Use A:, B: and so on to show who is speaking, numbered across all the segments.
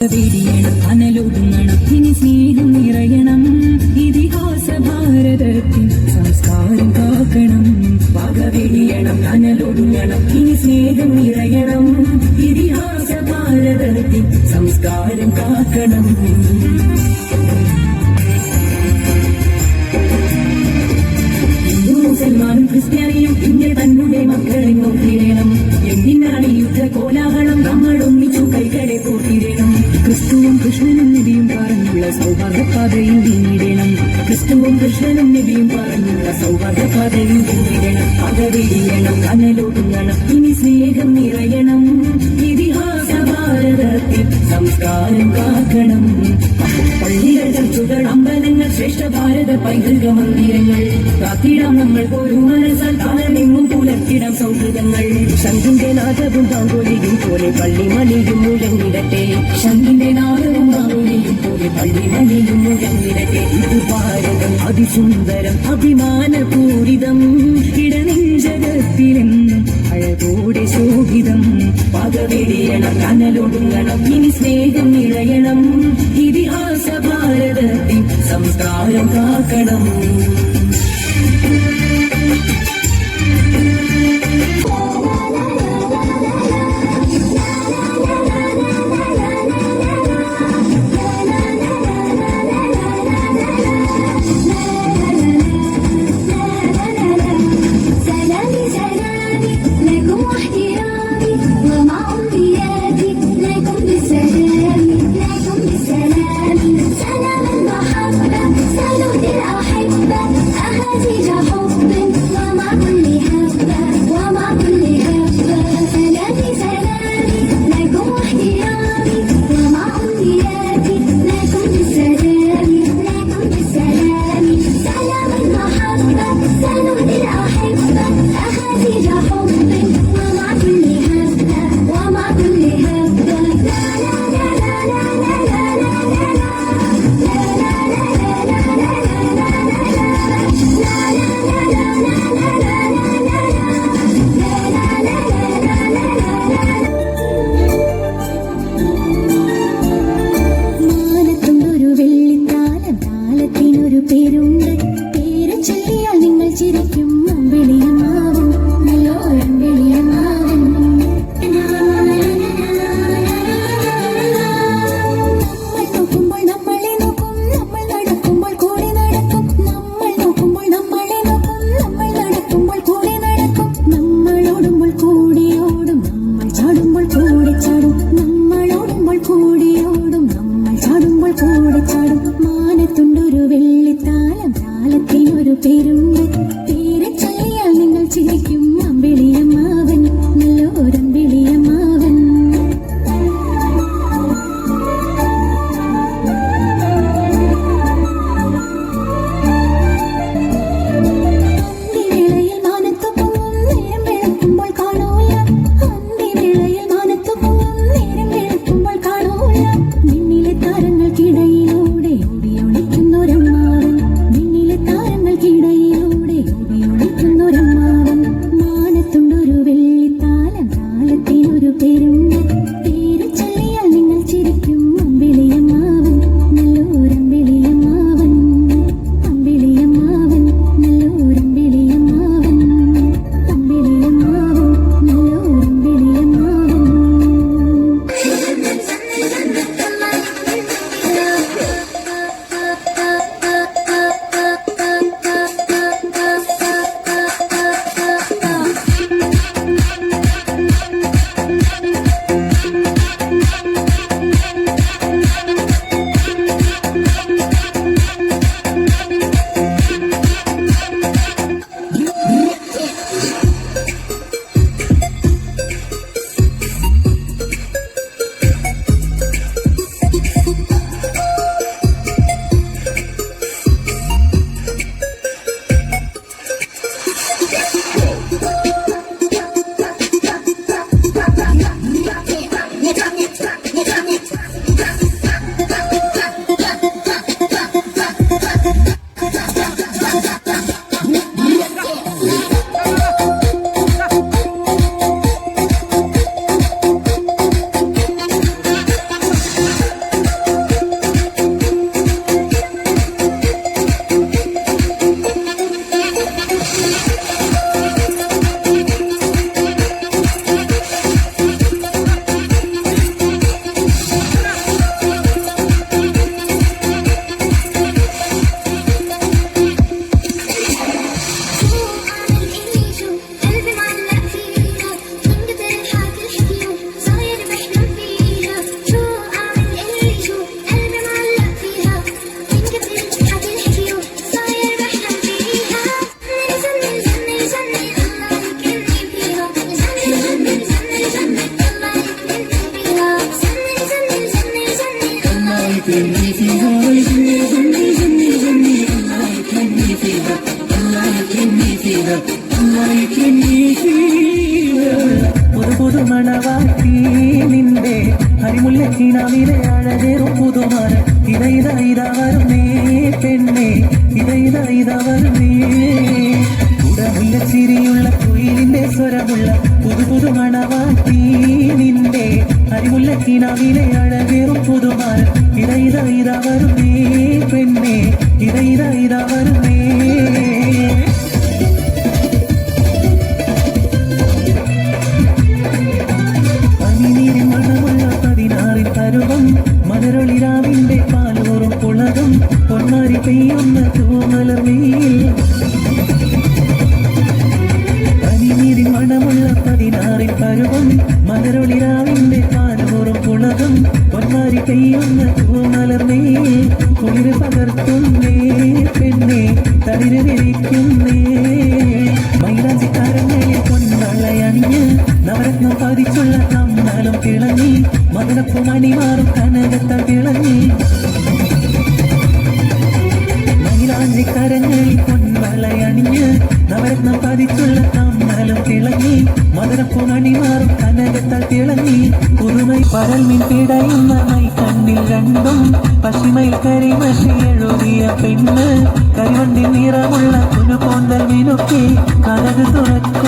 A: The video. കൃഷ്ണനും നബിയും പറഞ്ഞുള്ള സൗഹാർദ്ദപാതയും പിന്നിടണം ക്രിസ്തുവും കൃഷ്ണനും നബിയും പറഞ്ഞുള്ള സൗഹാർദ്ദപാതയും പിന്നിടണം അകവിടിയണം കനലൊടുങ്ങണം ഇനി സ്നേഹം നിറയണം. ഇതിഹാസ ഭാരതത്തിൽ സംസ്കാരം കാക്കണം. പള്ളികൾ ചർച്ചുകൾ അമ്പലങ്ങൾ ശ്രേഷ്ഠ ഭാരത പൈതൃക മന്ദിരങ്ങൾ. കാത്തിടാം നമ്മൾ ഒരു മനസ്സാൽ കാലമെങ്ങും സൗഹൃദങ്ങൾ. ശംഖിന്റെ നാഥവും താങ്കോലിയും പോലെ പള്ളിമണിയും മുഴങ്ങിടട്ടെ. ശംഖിന്റെ നാദവും ഇത് ഭാരതം അതിസുന്ദരം അഭിമാനപൂരിതം. ഇടനെഞ്ചകത്തിലെന്നും അഴകോടെ ശോഭിതം. പകവിടിയണം കനലൊടുങ്ങണം ഇനി സ്നേഹം നിറയണം. ഇതിഹാസ ഭാരതത്തിൻ സംസ്കാരം കാക്കണം.
B: நீகிற உன்னைக்கு நீகிற ஒரு നിന്റെ അരിമുല്ലക്കിനാവിലെ അഴകേറും പുതുമാണ് ഇത ഇത ഇത വരുന്നേ പെണ്ണെ. ഇത ചിരിയുള്ള കുയിലിന്റെ സ്വരമുള്ള പുതു പുതു നിന്റെ അരിമുല്ലക്കിനാവിലെ അഴകേറും പുതുമാണ് ഇത ഇത ഇത വരുന്നേ പെണ്ണെ. കിഴിക്കുന്നേ മൈലാഞ്ചിക്കാരങ്ങളിൽ പൊന്നളയണിഞ്ഞ് നവരത്നം പതിച്ചുള്ള നമ്മളും തിളങ്ങി മകനപ്പും അണിമാറും കനകത്താൽ തിളങ്ങി മൈലാഞ്ചിക്കാരങ്ങളിൽ പൊന്നളയണിഞ്ഞ് നവരത്നം പതിച്ചുള്ള നമ്മളും തിളങ്ങി മകനപ്പും അണിമാറും കനകത്താൽ തിളങ്ങി പുതുമൈ പകൽ മിൻ പിടയുന്ന മൈ കണ്ണിൽ രണ്ടും പശിമയിൽ കരിമശി എഴുതിയ പെണ്ണ്
C: കരിവണ്ടി കനക് തുറക്ക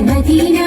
C: മദീന